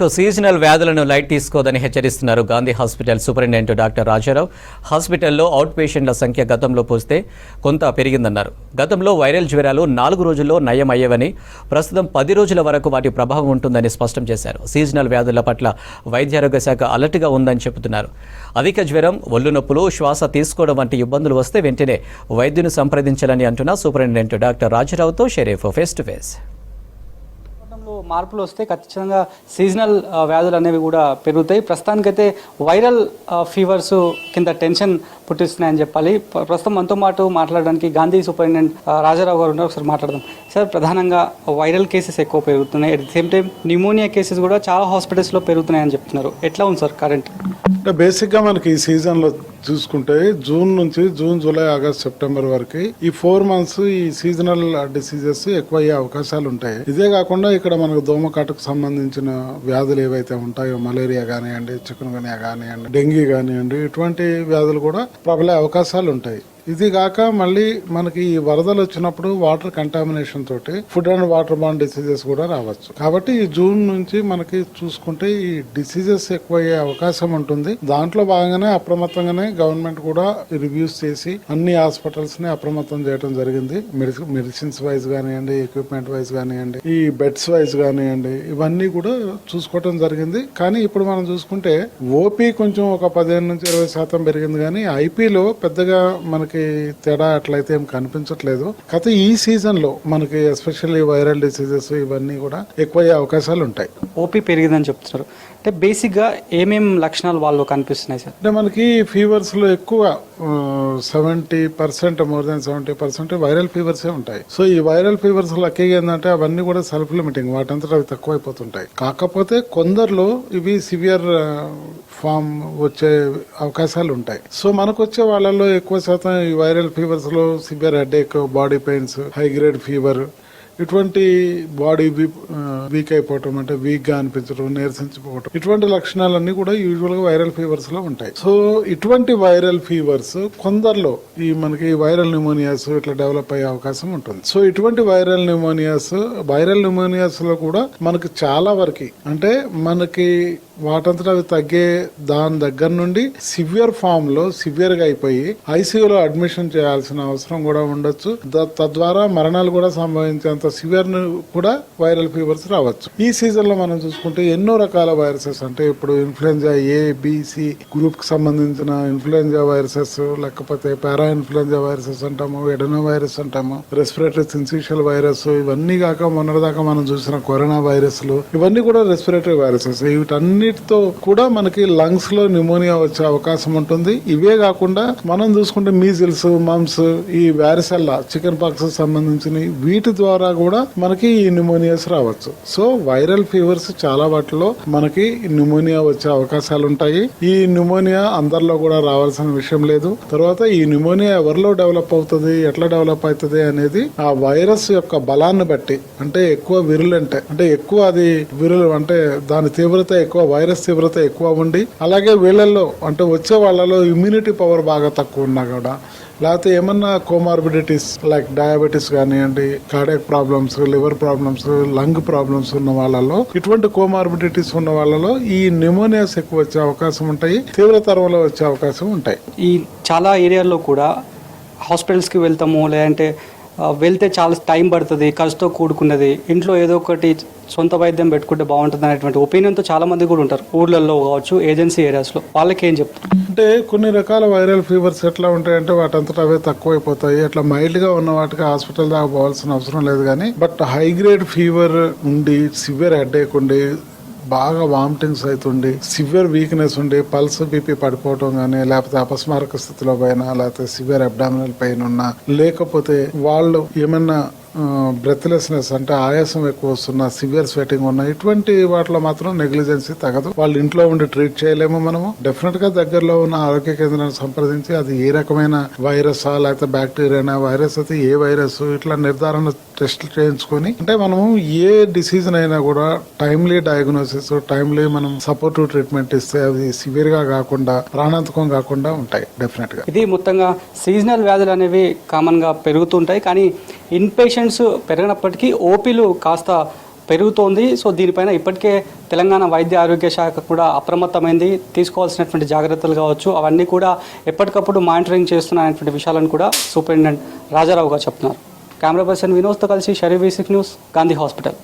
Seasonal వ్యాధులను light తీసుకోదని హెచ్చరిస్తున్నారు Gandhi hospital superintendent doctor Rajarao హాస్పిటల్లో అవుట్ పేషెంట్ల సంఖ్య గతంలో పోస్తే కొంత పెరిగిందన్నారు. గతంలో వైరల్ జ్వరాలు నాలుగు రోజుల్లో నయం అయ్యేవని ప్రస్తుతం పది రోజుల వరకు వాటి ప్రభావం ఉంటుందని స్పష్టం చేశారు. సీజనల్ వ్యాధుల పట్ల వైద్యారోగ్య శాఖ అలర్ట్గా ఉందని చెబుతున్నారు. అధిక జ్వరం ఒళ్ళు నొప్పులు శ్వాస తీసుకోవడం వంటి ఇబ్బందులు వస్తే వెంటనే వైద్యుని సంప్రదించాలని అంటున్న సూపరింటెండెంట్ డాక్టర్ రాజారావుతో షరీఫ్ ఫేస్ టు ఫేస్ వాతావరణంలో మార్పులు వస్తే ఖచ్చితంగా సీజనల్ వ్యాధులు అనేవి కూడా పెరుగుతాయి. ప్రస్తుతానికైతే వైరల్ ఫీవర్స్ కింద టెన్షన్ పుట్టిస్తున్నాయని చెప్పాలి. ప్రస్తుతం మనతో పాటు మాట్లాడడానికి గాంధీ సూపరింటెండెంట్ రాజారావు గారు ఉన్నారు. ఒకసారి మాట్లాడదాం. సార్ ప్రధానంగా వైరల్ కేసెస్ ఎక్కువ పెరుగుతున్నాయి. At the same time pneumonia cases కూడా చాలా హాస్పిటల్స్లో పెరుగుతున్నాయని చెప్తున్నారు. ఎట్లా ఉంది సార్ కరెంట్ అంటే బేసిక్గా మనకి ఈ సీజన్లో చూసుకుంటే జూన్ నుంచి జూన్ జూలై ఆగస్ట్ సెప్టెంబర్ వరకు ఈ ఫోర్ మంత్స్ ఈ సీజనల్ డిసీజెస్ ఎక్కువ అయ్యే అవకాశాలు ఉంటాయి. ఇదే కాకుండా ఇక్కడ మనకు దోమకాటుకు సంబంధించిన వ్యాధులు ఏవైతే ఉంటాయో మలేరియా కానివ్వండి చికెన్ గునియా కానివ్వండి డెంగీ కానివ్వండి ఇటువంటి వ్యాధులు కూడా ప్రబలే అవకాశాలు ఉంటాయి. ఇది కాక మళ్ళీ మనకి ఈ వరదలు వచ్చినప్పుడు వాటర్ కంటామినేషన్ తోటి ఫుడ్ అండ్ వాటర్ బాండ్ డిసీజెస్ కూడా రావచ్చు. కాబట్టి ఈ జూన్ నుంచి మనకి చూసుకుంటే ఈ డిసీజెస్ ఎక్కువయ్యే అవకాశం ఉంటుంది. దాంట్లో భాగంగానే అప్రమత్తంగానే గవర్నమెంట్ కూడా రివ్యూస్ చేసి అన్ని హాస్పిటల్స్ని అప్రమత్తం చేయడం జరిగింది. మెడిసిన్ మెడిసిన్స్ వైజ్ కానివ్వండి ఎక్విప్మెంట్ వైజ్ కానివ్వండి ఈ బెడ్స్ వైజ్ కానివ్వండి ఇవన్నీ కూడా చూసుకోవటం జరిగింది. కానీ ఇప్పుడు మనం చూసుకుంటే ఓపీ కొంచెం ఒక పదిహేను నుంచి ఇరవై శాతం పెరిగింది. కానీ ఐపీలో పెద్దగా మనకి తేడా అట్లయితే ఏం కనిపించట్లేదు. కాకపోతే ఈ సీజన్లో మనకి ఎస్పెషల్లీ వైరల్ డిసీజెస్ ఇవన్నీ కూడా ఎక్కువయ్యే అవకాశాలు ఉంటాయి. ఓపీ పెరిగిందని చెప్తున్నారు. అంటే బేసిక్గా ఏమేం లక్షణాలు వాళ్ళు కనిపిస్తున్నాయి సార్? అంటే మనకి ఫీవర్స్లో ఎక్కువ seventy percent more than seventy percent viral ఫీవర్సే ఉంటాయి. సో ఈ వైరల్ ఫీవర్స్ లక్కీగా ఏంటంటే అవన్నీ కూడా సెల్ఫ్ లిమిటింగ్ వాటంతట అవి తక్కువైపోతుంటాయి. కాకపోతే కొందరిలో ఇవి సివియర్ ఫామ్ వచ్చే అవకాశాలు ఉంటాయి. సో మనకు వచ్చే వాళ్ళలో ఎక్కువ శాతం ఈ viral ఫీవర్స్లో severe headache body pains high grade fever ఇటువంటి బాడీ వీక్ అయిపోవటం అంటే వీక్గా అనిపించడం నీరసించిపోవటం ఇటువంటి లక్షణాలన్నీ కూడా యూజువల్గా వైరల్ ఫీవర్స్లో ఉంటాయి. సో ఇటువంటి వైరల్ ఫీవర్స్ కొందరిలో ఈ మనకి వైరల్ న్యూమోనియాస్ ఇట్లా డెవలప్ అయ్యే అవకాశం ఉంటుంది. సో ఇటువంటి వైరల్ న్యూమోనియాస్ వైరల్ న్యూమోనియాస్లో కూడా మనకి చాలా వరకు అంటే మనకి వాటంతట అవి తగ్గే దాని దగ్గర నుండి సివియర్ ఫామ్లో సివియర్గా అయిపోయి ఐసీయూలో అడ్మిషన్ చేయాల్సిన అవసరం కూడా ఉండొచ్చు. తద్వారా మరణాలు కూడా సంభవించేంత సివియర్ కూడా వైరల్ ఫీవర్స్ రావచ్చు. ఈ సీజన్లో మనం చూసుకుంటే ఎన్నో రకాల వైరసెస్ అంటే ఇప్పుడు ఇన్ఫ్లుయెంజా ఏ బిసి గ్రూప్కి సంబంధించిన ఇన్ఫ్లుయెంజా వైరసెస్ లేకపోతే పారా ఇన్ఫ్లుయెంజా వైరసెస్ అంటాము ఎడనో వైరస్ అంటాము రెస్పిరేటరీ సిన్సిషియల్ వైరస్ ఇవన్నీ కాక మొన్నటిదాకా మనం చూసిన కరోనా వైరస్లు ఇవన్నీ కూడా రెస్పిరేటరీ వైరసెస్ వీటన్నిటితో కూడా మనకి లంగ్స్లో న్యూమోనియా వచ్చే అవకాశం ఉంటుంది. ఇవే కాకుండా మనం చూసుకుంటే మీజిల్స్ మమ్స్ ఈ వ్యారిసెల్లా చికెన్ పాక్స్ సంబంధించిన వీటి ద్వారా కూడా మనకి ఈ న్యూమోనియాస్ రావచ్చు. సో వైరల్ ఫీవర్స్ చాలా వాటిలో మనకి న్యూమోనియా వచ్చే అవకాశాలు ఉంటాయి. ఈ న్యూమోనియా అందరిలో కూడా రావాల్సిన విషయం లేదు. తర్వాత ఈ న్యూమోనియా ఎవరిలో డెవలప్ అవుతుంది ఎట్లా డెవలప్ అవుతుంది అనేది ఆ వైరస్ యొక్క బలాన్ని బట్టి అంటే ఎక్కువ విరులంటే అంటే ఎక్కువ అది విరులు అంటే దాని తీవ్రత ఎక్కువ వైరస్ తీవ్రత ఎక్కువ ఉండి అలాగే వీళ్ళల్లో అంటే వచ్చే వాళ్ళలో ఇమ్యూనిటీ పవర్ బాగా తక్కువ ఉన్నా కూడా. లేకపోతే ఏమన్నా కోమార్బిడిటీస్ లైక్ డయాబెటీస్ కానివ్వండి cardiac problems liver problems lung problems ఉన్న వాళ్ళలో ఇటువంటి కోమార్బిడిటీస్ ఉన్న వాళ్ళలో ఈ న్యూమోనియాస్ ఎక్కువ వచ్చే అవకాశం ఉంటాయి తీవ్రతరంలో వచ్చే అవకాశం ఉంటాయి. ఈ చాలా ఏరియాల్లో కూడా హాస్పిటల్స్కి వెళ్తాము లేదంటే వెళ్తే చాలా టైం పడుతుంది ఖర్చుతో కూడుకున్నది. ఇంట్లో ఏదో ఒకటి సొంత వైద్యం పెట్టుకుంటే బాగుంటుంది అనేటువంటి ఒపీనియన్తో చాలా మంది కూడా ఉంటారు. ఊర్లలో కావచ్చు ఏజెన్సీ ఏరియాస్లో వాళ్ళకి ఏం చెప్తారు? అంటే కొన్ని రకాల వైరల్ ఫీవర్స్ ఎట్లా ఉంటాయంటే వాటంతట అవే తక్కువైపోతాయి. అట్లా మైల్డ్గా ఉన్న వాటికి హాస్పిటల్ దాకా పోవాల్సిన అవసరం లేదు కానీ బట్ హై గ్రేడ్ ఫీవర్ ఉండి సివియర్ హెడేక్ ఉండి బాగా వామిటింగ్స్ అవుతుండి సివియర్ వీక్నెస్ ఉండి పల్స్ బీపీ పడిపోవటం కానీ లేకపోతే అపస్మారక స్థితిలో పైన లేకపోతే సివియర్ అబ్డామినల్ పెయిన్ ఉన్నా లేకపోతే వాళ్ళు ఏమన్నా బ్రెత్లెస్నెస్ అంటే ఆయాసం ఎక్కువ వస్తున్న సివియర్ స్వెటింగ్ ఉన్న ఇటువంటి వాటిలో మాత్రం నెగ్లిజెన్సీ తగదు. వాళ్ళు ఇంట్లో ఉండి ట్రీట్ చేయలేము మనము. డెఫినెట్గా దగ్గరలో ఉన్న ఆరోగ్య కేంద్రాన్ని సంప్రదించి అది ఏ రకమైన వైరస్ లేకపోతే బ్యాక్టీరియానా వైరస్ అయితే ఏ వైరస్ ఇట్లా నిర్ధారణ టెస్ట్లు చేయించుకొని అంటే మనము ఏ డిసీజ్ అయినా కూడా టైమ్లీ డయాగ్నోసిస్ టైమ్లీ మనం సపోర్టివ్ ట్రీట్మెంట్ ఇస్తే అవి సివియర్గా కాకుండా ప్రాణాంతకం కాకుండా ఉంటాయి డెఫినెట్గా. ఇది మొత్తంగా సీజనల్ వ్యాధులు అనేవి కామన్గా పెరుగుతుంటాయి కానీ ఇన్ పేషెంట్స్ పెరిగినప్పటికీ ఓపీలు కాస్త పెరుగుతోంది. సో దీనిపైన ఇప్పటికే తెలంగాణ వైద్య ఆరోగ్య శాఖ కూడా అప్రమత్తమైంది. తీసుకోవాల్సినటువంటి జాగ్రత్తలు కావచ్చు అవన్నీ కూడా ఎప్పటికప్పుడు మానిటరింగ్ చేస్తున్నటువంటి విషయాలను కూడా సూపరింటెండెంట్ రాజారావు గారు చెప్తున్నారు. కెమెరా పర్సన్ వినోద్తో కలిసి షరీఫ్ న్యూస్ గాంధీ హాస్పిటల్.